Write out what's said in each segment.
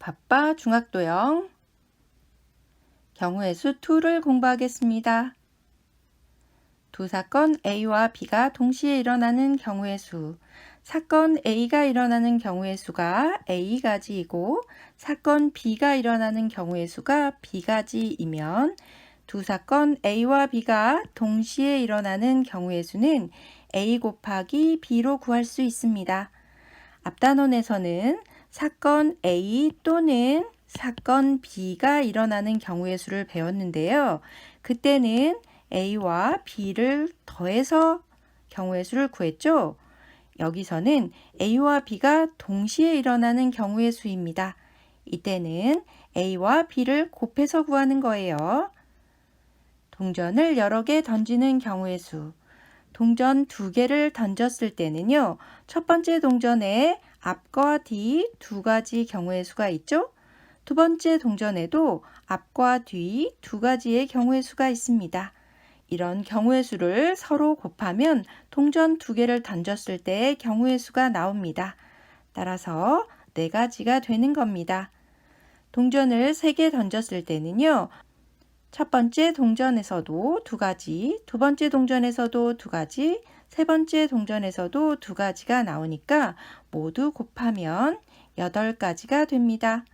바빠 중학도형 경우의 수 2를 공부하겠습니다. 두 사건 A와 B가 동시에 일어나는 경우의 수. 사건 A가 일어나는 경우의 수가 A가지이고 사건 B가 일어나는 경우의 수가 B가지이면 두 사건 A와 B가 동시에 일어나는 경우의 수는 A 곱하기 B로 구할 수 있습니다. 앞단원에서는 사건 A 또는 사건 B가 일어나는 경우의 수를 배웠는데요. 그때는 A와 B를 더해서 경우의 수를 구했죠. 여기서는 A와 B가 동시에 일어나는 경우의 수입니다. 이때는 A와 B를 곱해서 구하는 거예요. 동전을 여러 개 던지는 경우의 수. 동전 두 개를 던졌을 때는요. 첫 번째 동전에 앞과 뒤 두 가지 경우의 수가 있죠. 두 번째 동전에도 앞과 뒤 두 가지의 경우의 수가 있습니다. 이런 경우의 수를 서로 곱하면 동전 두 개를 던졌을 때의 경우의 수가 나옵니다. 따라서 네 가지가 되는 겁니다. 동전을 세 개 던졌을 때는요. 첫 번째 동전에서도 두 가지, 두 번째 동전에서도 두 가지, 세 번째 동전에서도 두 가지가 나오니까 모두 곱하면 여덟 가지가 됩니다.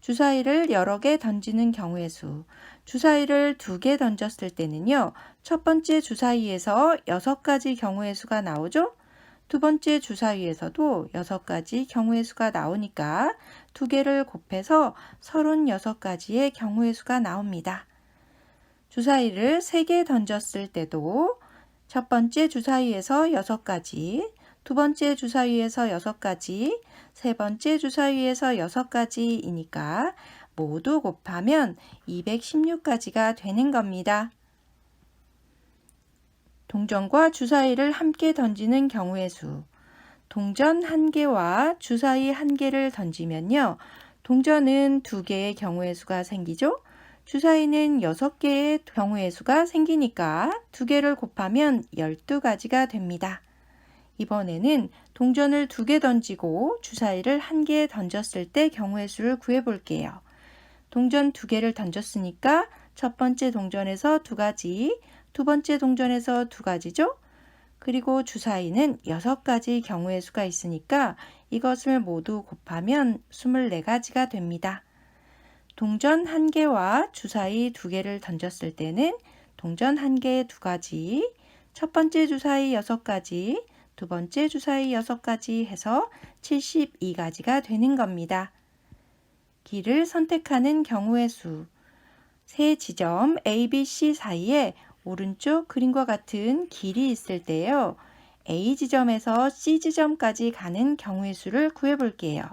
주사위를 여러 개 던지는 경우의 수. 주사위를 두 개 던졌을 때는요. 첫 번째 주사위에서 여섯 가지 경우의 수가 나오죠? 두 번째 주사위에서도 여섯 가지 경우의 수가 나오니까 두 개를 곱해서 36가지의 경우의 수가 나옵니다. 주사위를 세 개 던졌을 때도 첫 번째 주사위에서 여섯 가지, 두 번째 주사위에서 여섯 가지, 세 번째 주사위에서 여섯 가지이니까 모두 곱하면 216가지가 되는 겁니다. 동전과 주사위를 함께 던지는 경우의 수. 동전 한 개와 주사위 한 개를 던지면요. 동전은 두 개의 경우의 수가 생기죠. 주사위는 여섯 개의 경우의 수가 생기니까 두 개를 곱하면 12가지가 됩니다. 이번에는 동전을 두개 던지고 주사위를 한개 던졌을 때 경우의 수를 구해 볼게요. 동전 두 개를 던졌으니까 첫 번째 동전에서 두 가지, 두 번째 동전에서 두 가지죠? 그리고 주사위는 여섯 가지 경우의 수가 있으니까 이것을 모두 곱하면 24가지가 됩니다. 동전 한 개와 주사위 두 개를 던졌을 때는 동전 한 개에 두 가지, 첫 번째 주사위 여섯 가지, 두 번째 주사위 여섯 가지 해서 72가지가 되는 겁니다. 길을 선택하는 경우의 수. 세 지점 A, B, C 사이에 오른쪽 그림과 같은 길이 있을 때요. A 지점에서 C 지점까지 가는 경우의 수를 구해 볼게요.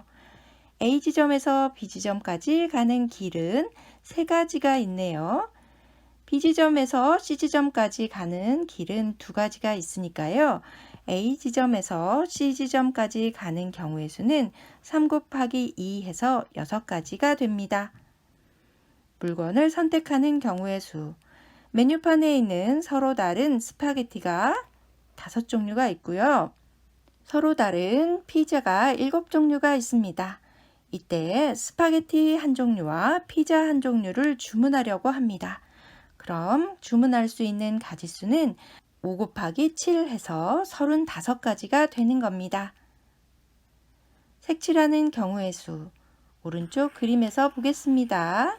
A 지점에서 B 지점까지 가는 길은 세 가지가 있네요. B 지점에서 C 지점까지 가는 길은 두 가지가 있으니까요. A 지점에서 C 지점까지 가는 경우의 수는 3 곱하기 2 해서 6가지가 됩니다. 물건을 선택하는 경우의 수. 메뉴판에 있는 서로 다른 스파게티가 다섯 종류가 있고요. 서로 다른 피자가 일곱 종류가 있습니다. 이때 스파게티 한 종류와 피자 한 종류를 주문하려고 합니다. 그럼 주문할 수 있는 가지수는 5 곱하기 7 해서 35가지가 되는 겁니다. 색칠하는 경우의 수. 오른쪽 그림에서 보겠습니다.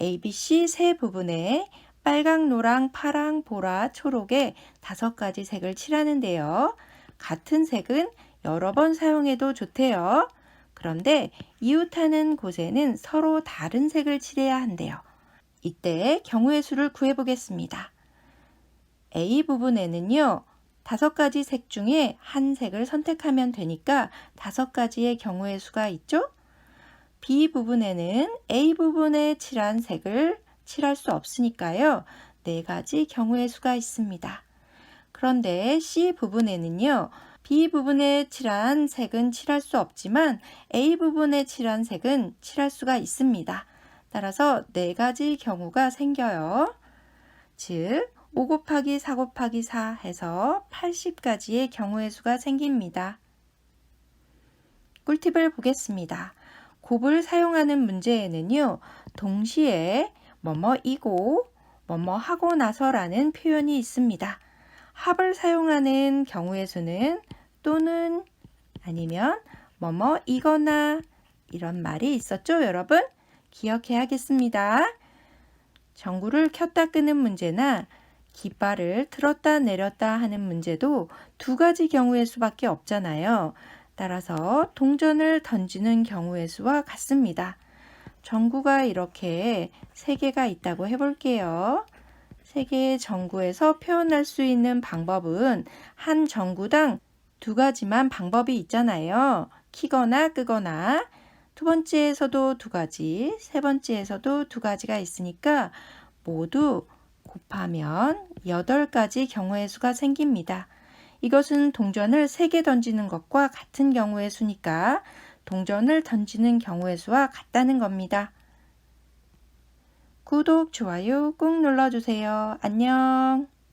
ABC 세 부분에 빨강, 노랑, 파랑, 보라, 초록의 다섯 가지 색을 칠하는데요. 같은 색은 여러 번 사용해도 좋대요. 그런데 이웃하는 곳에는 서로 다른 색을 칠해야 한대요. 이때 경우의 수를 구해보겠습니다. A 부분에는요, 다섯 가지 색 중에 한 색을 선택하면 되니까 다섯 가지의 경우의 수가 있죠? B 부분에는 A 부분에 칠한 색을 칠할 수 없으니까요. 네 가지 경우의 수가 있습니다. 그런데 C 부분에는요. B 부분에 칠한 색은 칠할 수 없지만 A 부분에 칠한 색은 칠할 수가 있습니다. 따라서 네 가지 경우가 생겨요. 즉, 5 곱하기 4 곱하기 4 해서 80가지의 경우의 수가 생깁니다. 꿀팁을 보겠습니다. 곱을 사용하는 문제에는요, 동시에 뭐뭐이고 뭐뭐 하고 나서라는 표현이 있습니다. 합을 사용하는 경우의 수는 또는 아니면 뭐뭐 이거나 이런 말이 있었죠, 여러분? 기억해야겠습니다. 전구를 켰다 끄는 문제나 깃발을 틀었다 내렸다 하는 문제도 두 가지 경우의 수밖에 없잖아요. 따라서 동전을 던지는 경우의 수와 같습니다. 전구가 이렇게 세 개가 있다고 해볼게요. 세 개의 전구에서 표현할 수 있는 방법은 한 전구당 두 가지만 방법이 있잖아요. 키거나 끄거나 두 번째에서도 두 가지, 세 번째에서도 두 가지가 있으니까 모두 곱하면 8가지 경우의 수가 생깁니다. 이것은 동전을 3개 던지는 것과 같은 경우의 수니까 동전을 던지는 경우의 수와 같다는 겁니다. 구독, 좋아요 꾹 눌러주세요. 안녕.